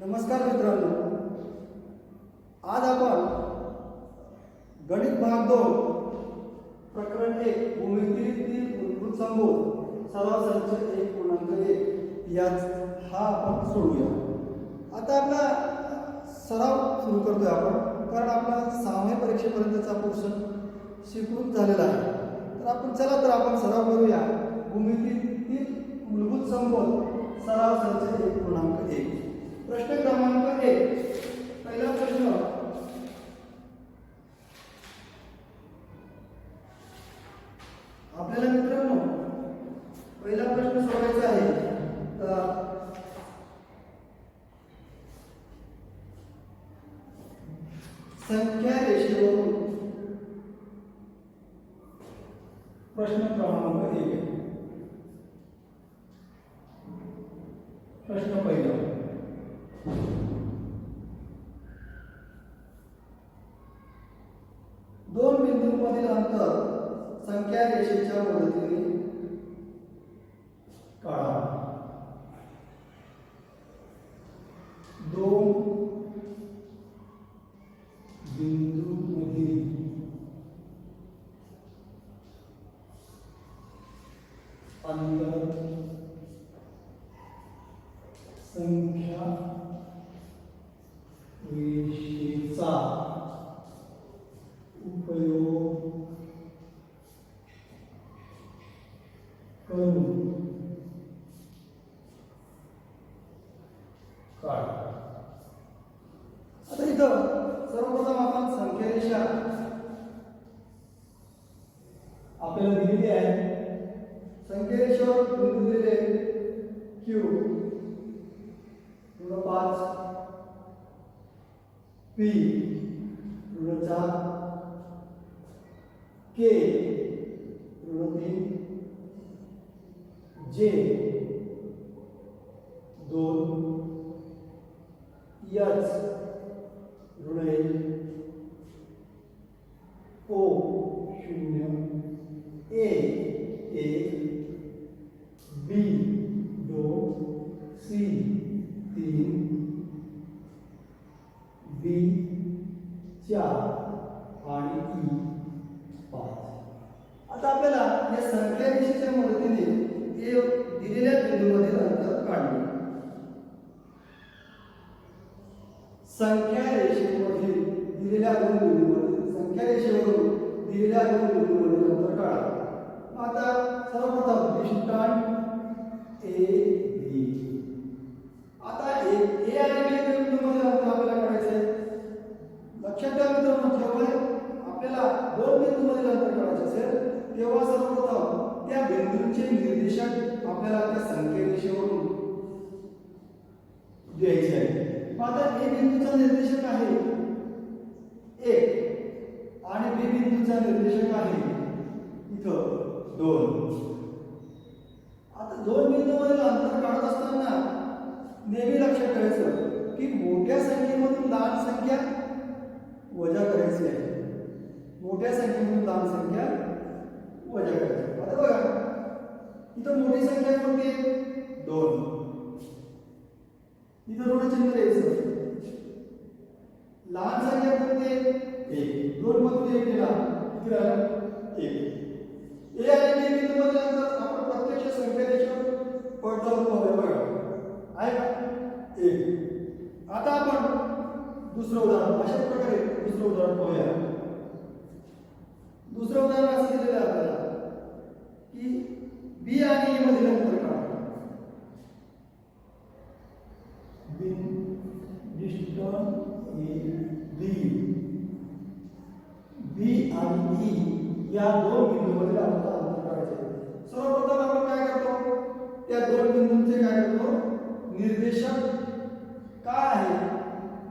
नमस्कार मित्रांनो. आज आपण गणित भाग दोन प्रकरण एक भूमितीतील मूलभूत संबोध सराव संच एक पूर्णांक एक याच हा आपण सोडूया. आता आपला सराव सुरू करतोय आपण कारण आपला सहाव्या परीक्षेपर्यंतचा पोर्शन शिकून झालेला आहे. तर आपण चला तर आपण सराव करूया. भूमितीतील मूलभूत संबोध सराव संच एक पूर्णांक एक. प्रश्न क्रमांक एक. बिंदूंमधील अंतर संख्या रेषेच्या मदतीने काढा दोन बिंदूंमधील अंतर संख्या रेषेचा उपयोग करून काळ आता इथं सर्वप्रथम आपण संख्यारेषा आपल्याला दिलेली आहे. संख्यारेषेवर बिंदू दिलेले क्यू पाच. पी ऋण चार के ऋण तीन जे दोन याच ऋण ओ शून्य ए एक बी दोन सी तीन बी चार आणि ई पाच आता आपल्याला या संख्या रेषेच्या मदतीने हे दिलेल्या बिंदूमधील अंतर काढणे संख्या रेषेमध्ये दिलेल्या दोन बिंदूमध्ये संख्या रेषेवरून दिलेल्या दोन बिंदूमध्ये अंतर काढा आता सर्वप्रथम दृष्टांत ए बी आता ए ए आणि बी बिंदूमध्ये अंतर आपल्याला काढायचं आहे लक्षात ठेवा मित्रांनो जेव्हा आपल्याला दोन बिंदूमध्ये अंतर काढायचे असेल तेव्हा सर्वप्रथम त्या बिंदूंचे निर्देशक आपल्याला त्या संख्या रेषेवरून द्यायचे आहे मग आता ए बिंदूचा निर्देशक आहे. एक. आणि बी बिंदूचा निर्देशक आहे. इथं दोन. आता दोन बिंदूमधील अंतर काढत असताना नेहमी लक्षात ठेवायचं की मोठ्या संख्येमधून लहान संख्या वजा करायची आहे. मोठ्या संख्येमधून लहान संख्या वजा करायची आता बघा. इथं मोठी संख्या कोणती आहे? दोन. इथं ऋणचिन्ह द्यायचं लहान संख्या कोणते एक. दोन मधून एक गेला किती राहिला एक. ए आणि बी बिंदूमध्ये अंतर आपण प्रत्यक्ष संख्या त्याच्यावर पडताळून पाहूया बघा. आहे का? एक. आता आपण दुसरं उदाहरण अशाच प्रकारे दुसरं उदाहरण पाहूया. दुसरं उदाहरण असं दिलेलं आपल्याला की बी आणि ए मधील अंतर काढा डिस्टन्स ए बी बी आणि ई या दोन बिंदूमधील आपल्याला अंतर काढायचे सर्वप्रथम आपण काय करतो? त्या दोन बिंदूंचे काय करतो? निर्देशक काय आहे?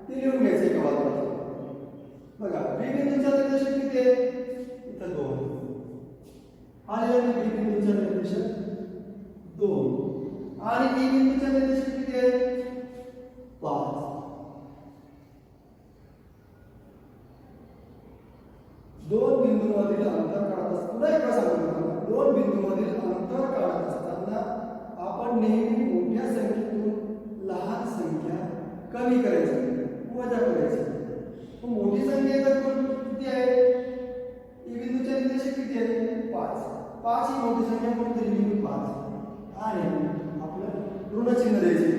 ते लिहून घ्यायचे एका बाजूला. बघा बी बिंदूचा निर्देशक किती आहे? इथं दोन. आणि बी बिंदूचा निर्देशक दोन. आणि बी बिंदूचा निर्देशक किती आहे? पाच. दोन बिंदूमधील पुन्हा एकदा सांगतो दोन बिंदूमधील अंतर काढत असताना आपण नेहमी मोठ्या संख्येतून लहान संख्या कमी करायचं वजा करायचं. मोठी संख्या तर कोण किती आहे? ही बिंदूच्या निर्देशक किती आहे? पाच. पाच ही मोठी संख्या कोणतरी नेहमी पाच. आणि आपलं ऋण चिन्ह द्यायचे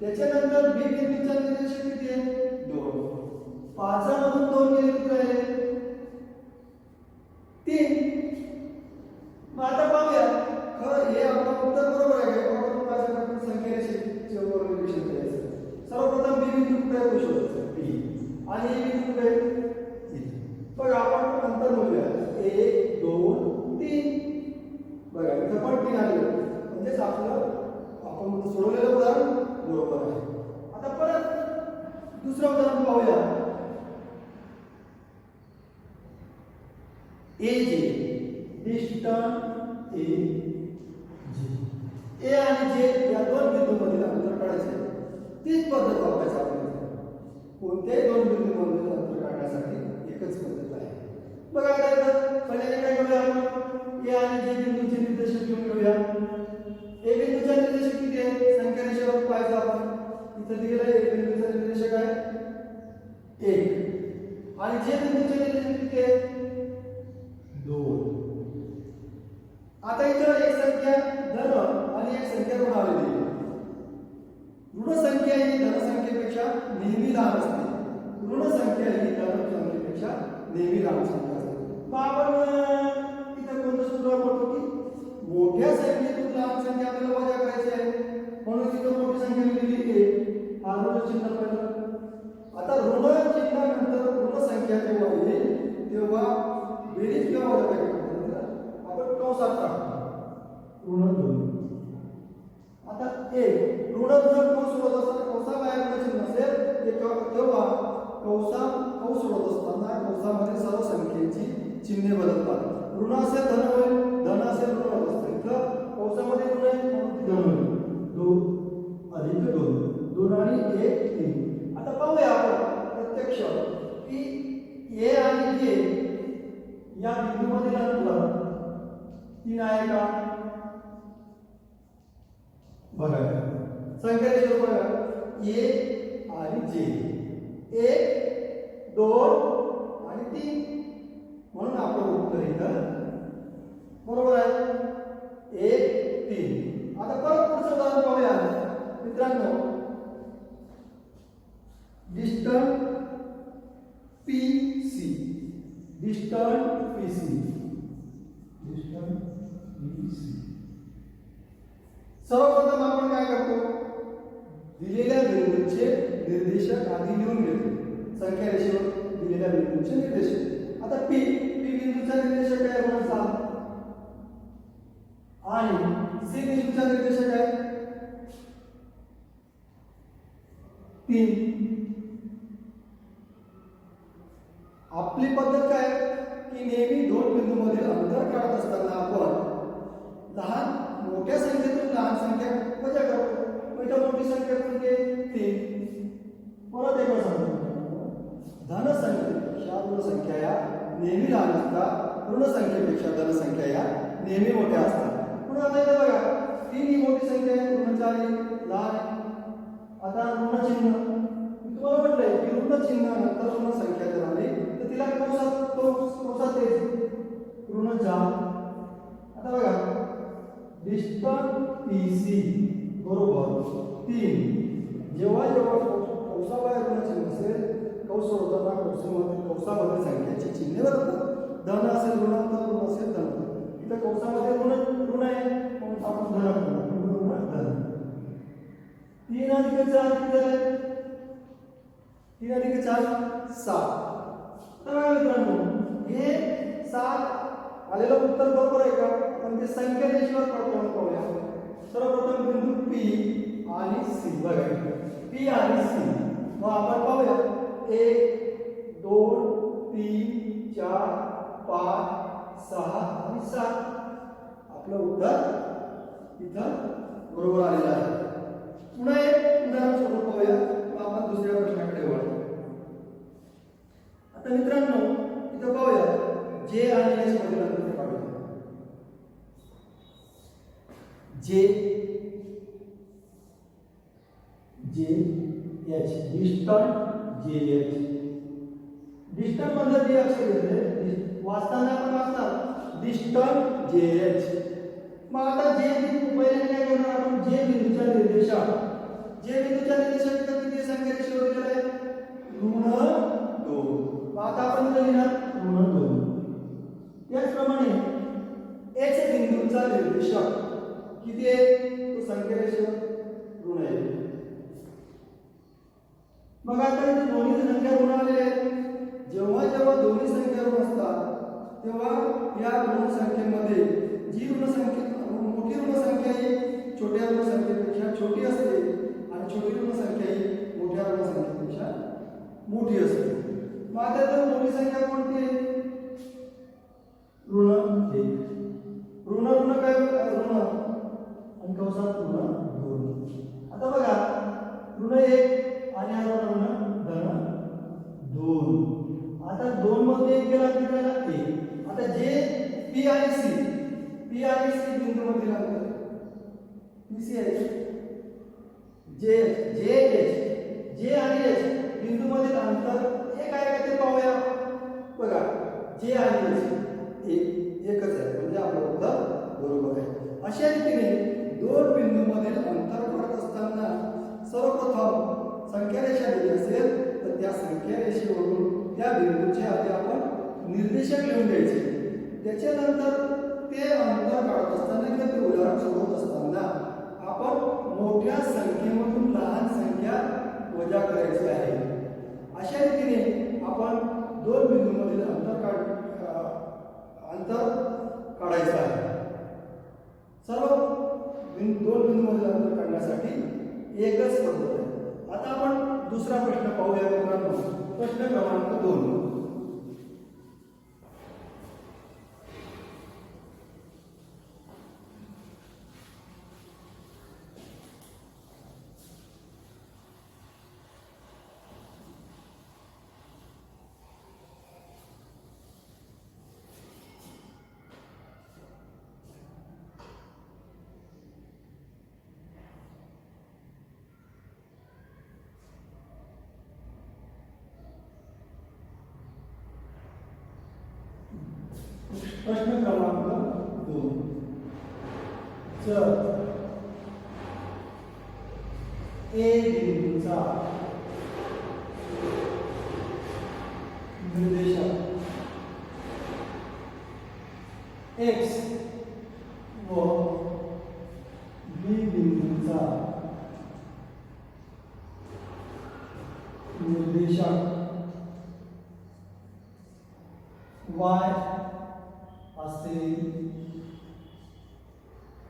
त्याच्यानंतर बी बिंदूच्या निर्देशक किती आहे? दोन. पाचामधून दोन गेले कुठे आहे तीन मग आता पाहूया खरं हे आपलं उत्तर बरोबर आहे का? आपण माझ्याकडून संख्या रेषेचे वर निरीक्षण करायचं सर्वप्रथम बी बिंदू कुठे येऊ शकतो बी आणि ए बिंदू कुठे बघा आपण नंतर बोलूया. एक दोन तीन. बघा इथं पण तीन आले म्हणजेच आपलं आपण सोडवलेलं उदाहरण बरोबर आहे. आता परत दुसरं उदाहरण पाहूया. ए जे डिस्टन्स ए ए आणि जे या दोन बिंदूमधील अंतर काढायचे तीच पद्धत वापरायची आपल्याला कोणत्याही दोन बिंदूमधील अंतर काढण्यासाठी एकच पद्धत आहे. बघा आता इथं काय करूया आपण? ए आणि जे बिंदूचे निर्देशक घेऊन घेऊया ए बिंदूचा निर्देशक किती आहे संख्या रेषेवर पाहायचं आपण. इथं दिलेलं आहे ए बिंदूचा निर्देशक आहे. एक. आणि जे बिंदूचे निर्देशक किती आहे दोन. आता इथं एक संख्या धन आणि एक संख्या ऋण आलेली आहे ऋण संख्या ही धनसंख्येपेक्षा नेहमी लहान असते. ऋण संख्या ही धनसंख्येपेक्षा नेहमी लहान संख्या असते. मग आपण इथं कोणतं सूत्र वापरतो की? मोठ्या संख्येतून लहान संख्या आपल्याला वजा करायची आहे. म्हणून तिथं मोठी संख्या लिहिली आहे. हा ऋण चिन्ह आता ऋण चिन्हानंतर ऋण संख्या जेव्हा येईल तेव्हा बेरीज किंवा वजा करायची आपण कंसात टाकतो ऋण दोन आता एक जर कंस सोडत असताना कंसाबाहेर ऋण चिन्ह असेल ते तेव्हा कंसा कंस सोडत असताना कंसामध्ये सर्व संख्येची चिन्हे बदलतात ऋण असेल धन होईल धन असेल ऋण होत असते तर कंसामध्ये ऋण आहे म्हणून धन होईल दोन अधिक दोन दोन आणि एक तीन आता पाहूया आपण प्रत्यक्ष की ए आणि जे या बिंदूमधील अंतर तीन आहे का बघा संख्या रेषेवर बघा ए आणि जे एक दोन आणि तीन. म्हणून आपलं उत्तर इथं बरोबर आहे एक तीन आता परत पुढचं उदाहरण पाहूया. मित्रांनो distance P C distance P C distance P C सर्वप्रथम आपण काय करतो? दिलेल्या बिंदूचे निर्देशक आधी लिहून घेतो. संख्या रेषेवर दिलेल्या बिंदूचे निर्देशक. आता पी पी बिंदूचा निर्देशक आहे ऋण सहा आणि सी बिंदूचा निर्देशक आहे तीन आपली पद्धत काय? की नेहमी दोन बिंदूमधील अंतर काढत असताना आपण लहान मोठ्या संख्येतून लहान संख्या कोणती संख्या कोणती? तीन परत एक सांगतो? धन संख्येपेक्षा ऋण संख्या या नेहमी लहान असतात. ऋण संख्येपेक्षा धन संख्या या नेहमी मोठ्या असतात. म्हणून आता इथे बघा तीन ही मोठी संख्या आहे ऋणचा लहान आता ऋण चिन्ह मी तुम्हाला म्हटलंय की ऋण चिन्ह नंतर ऋण संख्या जर आली तर तिला कंसात तो कंसात येईल ऋण चार आता बघा डिस्टन पी सी बरोबर. तीन जेव्हा जेव्हा कौसाबाहेर ऋण नसेल कौस होताना कौसामध्ये कौसामध्ये संख्याची चिन्हे बदलतात धन असेल ऋणांतर तर ऋण असेल धन. इथं कौसामध्ये ऋण ऋण आहे. म्हणून आपण धन ऋण धन. तीन अधिक चार किती झाले? तीन अधिक चार सात. तर मित्रांनो हे सात आलेलं उत्तर बरोबर आहे का? पण ते संख्या शिवाय पडताना पाहूया. सर्वप्रथम बिंदू पी आणि सी बघा. पी आणि सी मग आपण पाहूया. एक दोन तीन चार पाच सहा आणि सात. आपलं उत्तर इथं बरोबर आलेलं आहे. पुन्हा एक उदाहरण सोडून पाहूया. मग आपण दुसऱ्या प्रश्नाकडे वळू. आता मित्रांनो इथं पाहूया. जे आणि एस मधील अंतर काढूया जे J H distant J H distant म्हणजे जे अक्षर येते वाचताना आपण वाचतात डिस्टंट जे एच मग आता जे पहिले काय करणार आपण? जे बिंदूच्या निर्देशात जे बिंदूच्या निर्देशात किती संख्या रेषेवर दिलेलं आहे? ऋण दोन. मग आता आपण इथं लिहिणार? ऋण दोन. त्याचप्रमाणे एच बिंदूचा निर्देशक किती आहे? तो संख्या ऋण आहे. मग आता इथे दोन्ही संख्या ऋण आलेल्या आहेत. जेव्हा जेव्हा दोन्ही संख्या ऋण असतात तेव्हा या ऋण संख्येमध्ये जी ऋण संख्या मोठी ऋण संख्या ही छोट्या ऋण संख्येपेक्षा छोटी असते आणि छोटी ऋण संख्या ही मोठ्या ऋण संख्येपेक्षा मोठी असते. मग आता तर संख्या कोणती आहे? कंसात ऋण दोन. आता बघा ऋण एक आणि आता ऋण धन दोन. आता दोन मध्ये एक गेला किती झाला एक. आता जे पी आणि सी पी आणि सी बिंदू मध्ये अंतर P C H J J H J आणि एच बिंदू मधील अंतर एक आहे का ते पाहूया. बघा जे आणि एच एक. एकच आहे. म्हणजे आपलं उत्तर बरोबर आहे. अशा रीतीने दोन बिंदू मधील अंतर पडत असताना सर्वप्रथम संख्या रेषा दिली असेल तर त्या संख्या रेषेवरून त्या बिंदूचे आधी आपण निर्देशक लिहून द्यायचे त्याच्यानंतर ते अंतर काढत असताना किंवा ते उदाहरण सोडवत असताना आपण मोठ्या संख्येमधून लहान संख्या वजा करायची आहे. अशा रीतीने आपण दोन बिंदूमधील अंतर काढ अंतर काढायचं आहे. इन दोन बिंदूमधील अंतर काढण्यासाठी एकच पद्धत आहे. आता आपण दुसरा प्रश्न पाहूया मित्रांनो. प्रश्न क्रमांक दोन. प्रश्न क्रमांक दोन. जर ए बिंदूचा निर्देशक. एक्स व बी बिंदूचा निर्देशक वाय असेल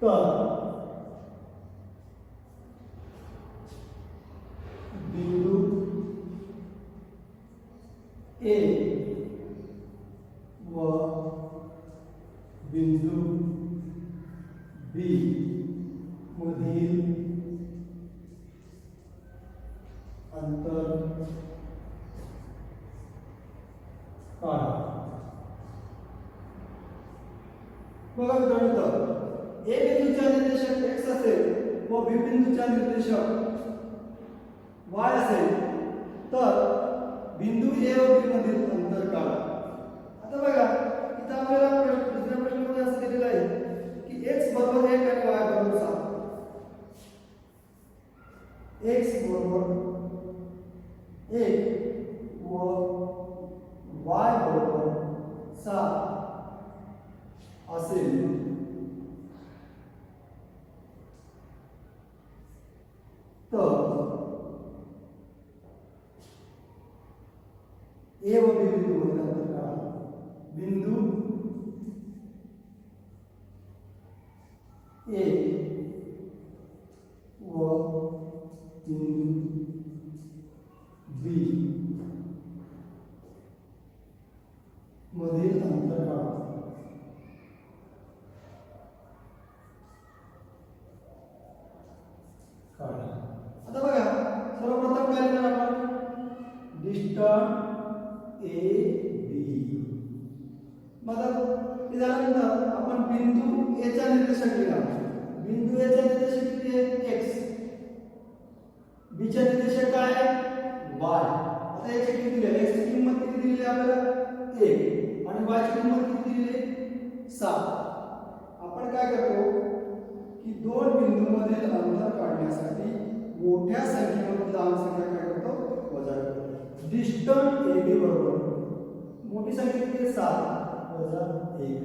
तर बिंदू ए व बिंदू बी मधील अंतर काढा बघा मित्रांनो ए बिंदूचा निर्देशक x असेल व बी निर्देशक. वाय असेल. तर बिंदू ए व बी मधील अंतर काढा. आता बघा इथं आपल्याला प्रश्न दुसऱ्या प्रश्नामध्ये असं दिलेलं आहे की एक्स बरोबर एक आणि वाय बरोबर 7 एक्स बरोबर एक व वाय बरोबर सहा. असेल. तर ए व बिंदू मधील अंतर बिंदू ए। व बिंदू बी। मधील अंतर काढा काढा आता बघा सर्वप्रथम काय लिहिणार आपण डिस्टन्स ए बी मग ते झाल्यानंतर आपण बिंदू एचा निर्देशक लिहिला बिंदू एचा निर्देशक किती आहे? एक्स बीच्या निर्देशक काय वाय आता याची किती दिली? एक्स ची किंमत किती दिलेली आहे आपल्याला? एक आणि वाय ची किंमत किती दिलेली आहे सात आपण काय करतो? की दोन बिंदूमध्ये अंतर काढण्यासाठी मोठ्या संख्येमधील लहान संख्या काय करतो? वजा करतो. डिस्टन्स ए बी बरोबर. मोठी संख्या किती आहे? सात. वजा एक.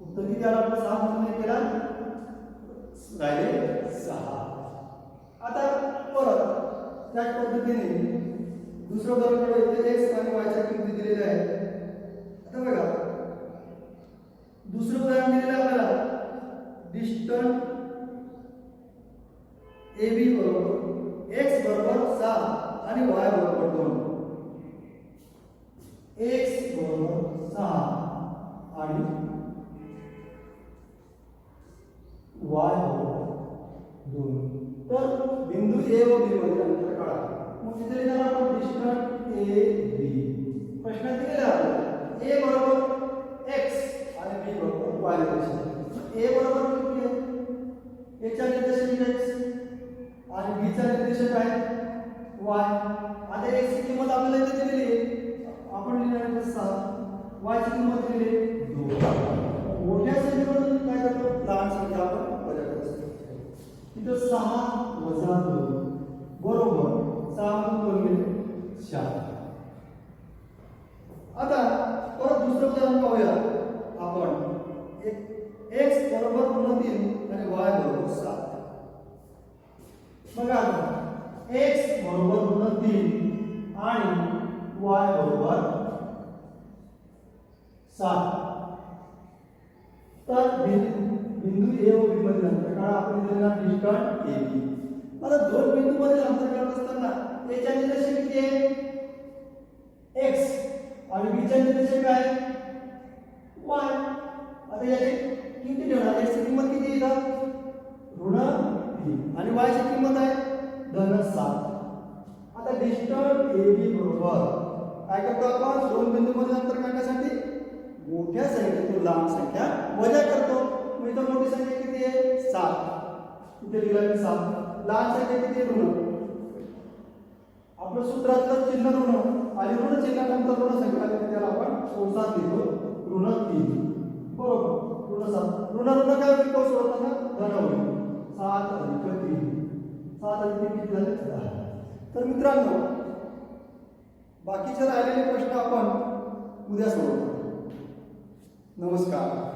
उत्तर किती आलं आपलं? सहा म्हणून एक केला? राहिले सहा. आता परत त्याच पद्धतीने दुसरं उदाहरण इथे एक्स आणि वायच्या किमती दिलेल्या आहेत. आता बघा. दुसरं उदाहरण दिलेलं आपल्याला. डिस्टन्स ए बी बरोबर एक्स बरोबर सहा आणि वाय बरोबर दोन. एक्स बरोबर सहा. आणि वाय दोन. तर बिंदू ए व बी मध्ये अंतर काढा. मग तिथे लिहिणार आपण प्रश्न ए बी प्रश्न दिलेला ए बरोबर एक्स आणि बी बरोबर वाय निर्देशांक ए बरोबर किती आहे? एच्या निर्देशांक एक्स आणि बीचा निर्देशक आहे वाय आता एक्सची किंमत आपल्याला इथे दिलेली आहे? आपण लिहिणार आहे सहा किंमत दिलेली आहे? मोठ्या संख्येमध्ये काय करतो लहान संख्या आपण वजा करतो इथं सहा वजा दोन बरोबर सहा मधून दोन गेले चार आता परत दुसरं उदाहरण पाहूया आपण एक्स बरोबर पूर्ण तीन आणि वाय बरोबर सात बघा एक्स बरोबर पूर्ण तीन आणि वाय बरोबर सात तर बिंदू बिंदू ए व बी मधील अंतर काढा आपण दिलेला डिस्टन्स ए बी. आता दोन बिंदू मधील अंतर काढत असताना एच्या निर्देशक किती आहे? एक्स आणि बीच्या निर्देशक काय वाय आता याची किती ठेवणार? एक्सची किंमत किती येतात ऋण तीन आणि वायची किंमत आहे? धन सात. आता डिस्टन्स ए बी बरोबर. काय करतो आपण? दोन बिंदू मध्ये अंतर काढण्यासाठी मोठ्या संख्येतून लहान संख्या वजा करतो. म्हणजे मग तर मोठी संख्या किती आहे? सात. इथे लिहिलं सात? लहान संख्या किती आहे ऋण आपलं सूत्रातलं चिन्ह ऋण. आणि ऋण चिन्हानंतर ऋण संख्या त्याला आपण कंसात लिहितो. ऋण तीन. बरोबर. ऋण सात. ऋण ऋण काय होईल? कंस होताना धन होईल. सात अधिक तीन. सात अधिक तीन किती झाले? दहा. तर मित्रांनो बाकीचे राहिलेले प्रश्न आपण उद्या सोडवू. नमस्कार